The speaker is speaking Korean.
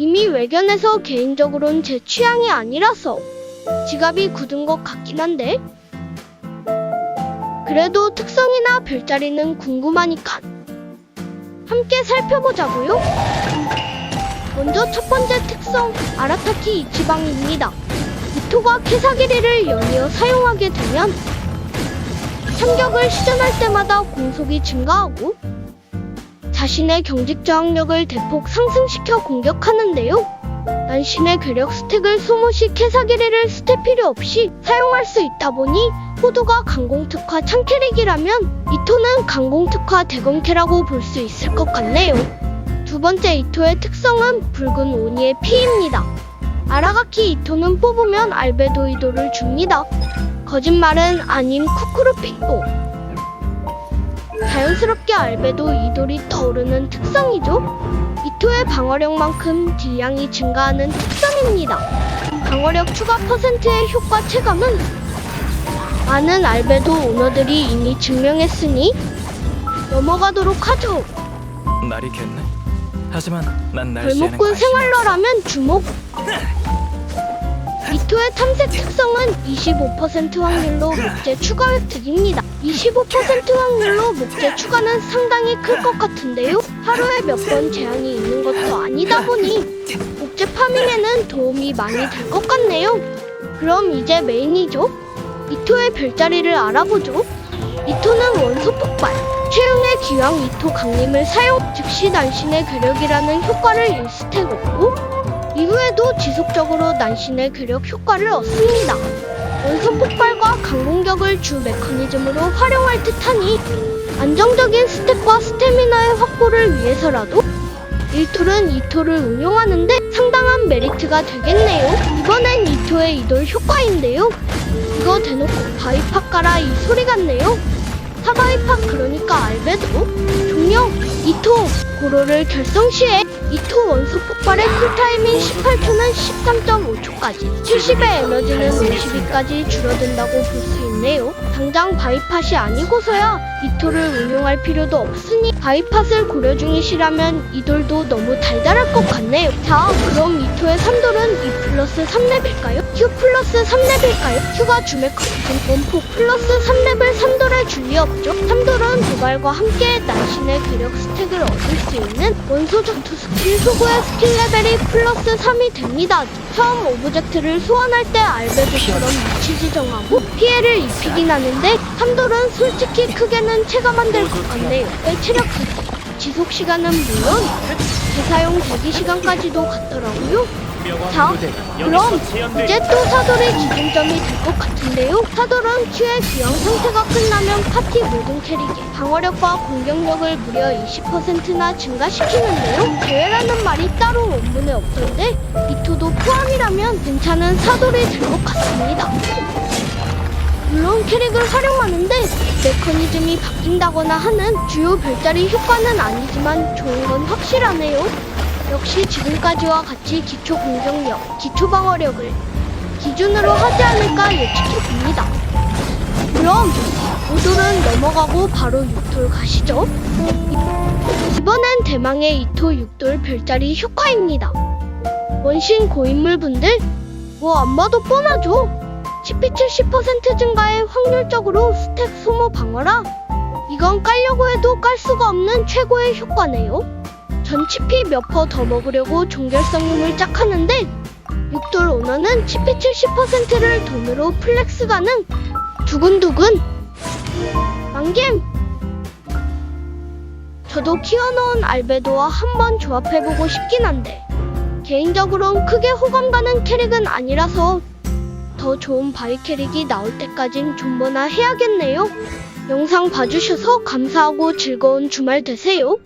이미 외견에서 개인적으론 제 취향이 아니라서 지갑이 굳은 것 같긴 한데 그래도 특성이나 별자리는 궁금하니까 함께 살펴보자고요. 먼저 첫 번째 특성 아라타키 이치방입니다. 이토가 캐사기리를 연이어 사용하게 되면 참격을 시전할 때마다 공속이 증가하고 자신의 경직 저항력을 대폭 상승시켜 공격하는데요. 난신의 괴력 스택을 소모시 캐사기리를 스택 필요 없이 사용할 수 있다 보니 호두가 강공특화 창캐릭이라면 이토는 강공특화 대검캐라고 볼 수 있을 것 같네요. 두 번째 이토의 특성은 붉은 오니의 피입니다. 아라가키 이토는 뽑으면 알베도이도를 줍니다. 거짓말은 아닌 쿠쿠르핑도. 자연스럽게 알베도 이돌이 떠오르는 특성이죠. 이토의 방어력만큼 딜량이 증가하는 특성입니다. 방어력 추가 퍼센트의 효과 체감은 많은 알베도 오너들이 이미 증명했으니 넘어가도록 하죠. 말이 겠네. 하지만 난 날씨에는 벌목군 관심이 생활러라면 주목. 이토의 탐색 특성은 25% 확률로 목재 추가 획득입니다. 25% 확률로 목재 추가는 상당히 클 것 같은데요. 하루에 몇 번 제한이 있는 것도 아니다 보니 목재 파밍에는 도움이 많이 될 것 같네요. 그럼 이제 메인이죠. 이토의 별자리를 알아보죠. 이토는 원소 폭발, 최용의 기왕 이토 강림을 사용, 즉시 난신의 괴력이라는 효과를 1스택 얻고, 이후에도 지속적으로 난신의 괴력 효과를 얻습니다. 원소 폭발과 강공격을 주 메커니즘으로 활용할 듯하니, 안정적인 스택과 스태미나의 확보를 위해서라도 1톨은 2톨을 운용하는데 상당한 메리트가 되겠네요. 이번엔 2톨의 이돌 효과인데요. 이거 대놓고 바위팍 가라 이 소리 같네요. 사바위팍 그러니까 알베도 종료 2토 고로를 결성 시에 2토 원소 폭발의 쿨타임인 18초는 13.5초까지 70의 에너지는 52까지 줄어든다고 볼 수 있네요. 당장 바위팟이 아니고서야 2토를 운용할 필요도 없으니 바위팟을 고려 중이시라면 이돌도 너무 달달할 것 같네요. 자 그럼 2토의 3돌은 2 플러스 3렙일까요? Q 플러스 3렙일까요? Q가 주메커니즘 원폭 플러스 3렙을 3돌에 없죠. 3돌은 도발과 함께 난신의 괴력 스택을 얻을 수 있는 원소 전투 스킬 소구의 스킬 레벨이 플러스 3이 됩니다. 처음 오브젝트를 소환할 때 알베도처럼 위치 지정하고 피해를 입히긴 하는데 3돌은 솔직히 크게는 체감 안 될 것 같네요. 내 체력 지속 시간은 물론 재사용 대기 시간까지도 같더라고요. 자, 그럼 이제 또 사돌의 기준점이 될 것 같은데요. 사돌은 Q의 기형 상태가 끝나면 파티 모든 캐릭의 방어력과 공격력을 무려 20%나 증가시키는데요. 제외라는 말이 따로 원문에 없던데 이토도 포함이라면 괜찮은 사돌이 될 것 같습니다. 물론 캐릭을 활용하는데 메커니즘이 바뀐다거나 하는 주요 별자리 효과는 아니지만 좋은 건 확실하네요. 역시 지금까지와 같이 기초 공격력, 기초 방어력을 기준으로 하지 않을까 예측해 봅니다. 그럼 5돌은 넘어가고 바로 6돌 가시죠. 이번엔 대망의 2토 6돌 별자리 효과입니다. 원신 고인물 분들, 뭐 안 봐도 뻔하죠. CP 70% 증가에 확률적으로 스택 소모 방어라. 이건 깔려고 해도 깔 수가 없는 최고의 효과네요. 전 치피 몇 퍼 더 먹으려고 종결성용을 짝 하는데 6돌 오너는 치피 70%를 돈으로 플렉스 가능 두근두근. 망겜 저도 키워놓은 알베도와 한번 조합해보고 싶긴 한데 개인적으론 크게 호감 가는 캐릭은 아니라서 더 좋은 바위 캐릭이 나올 때까진 존버나 해야겠네요. 영상 봐주셔서 감사하고 즐거운 주말 되세요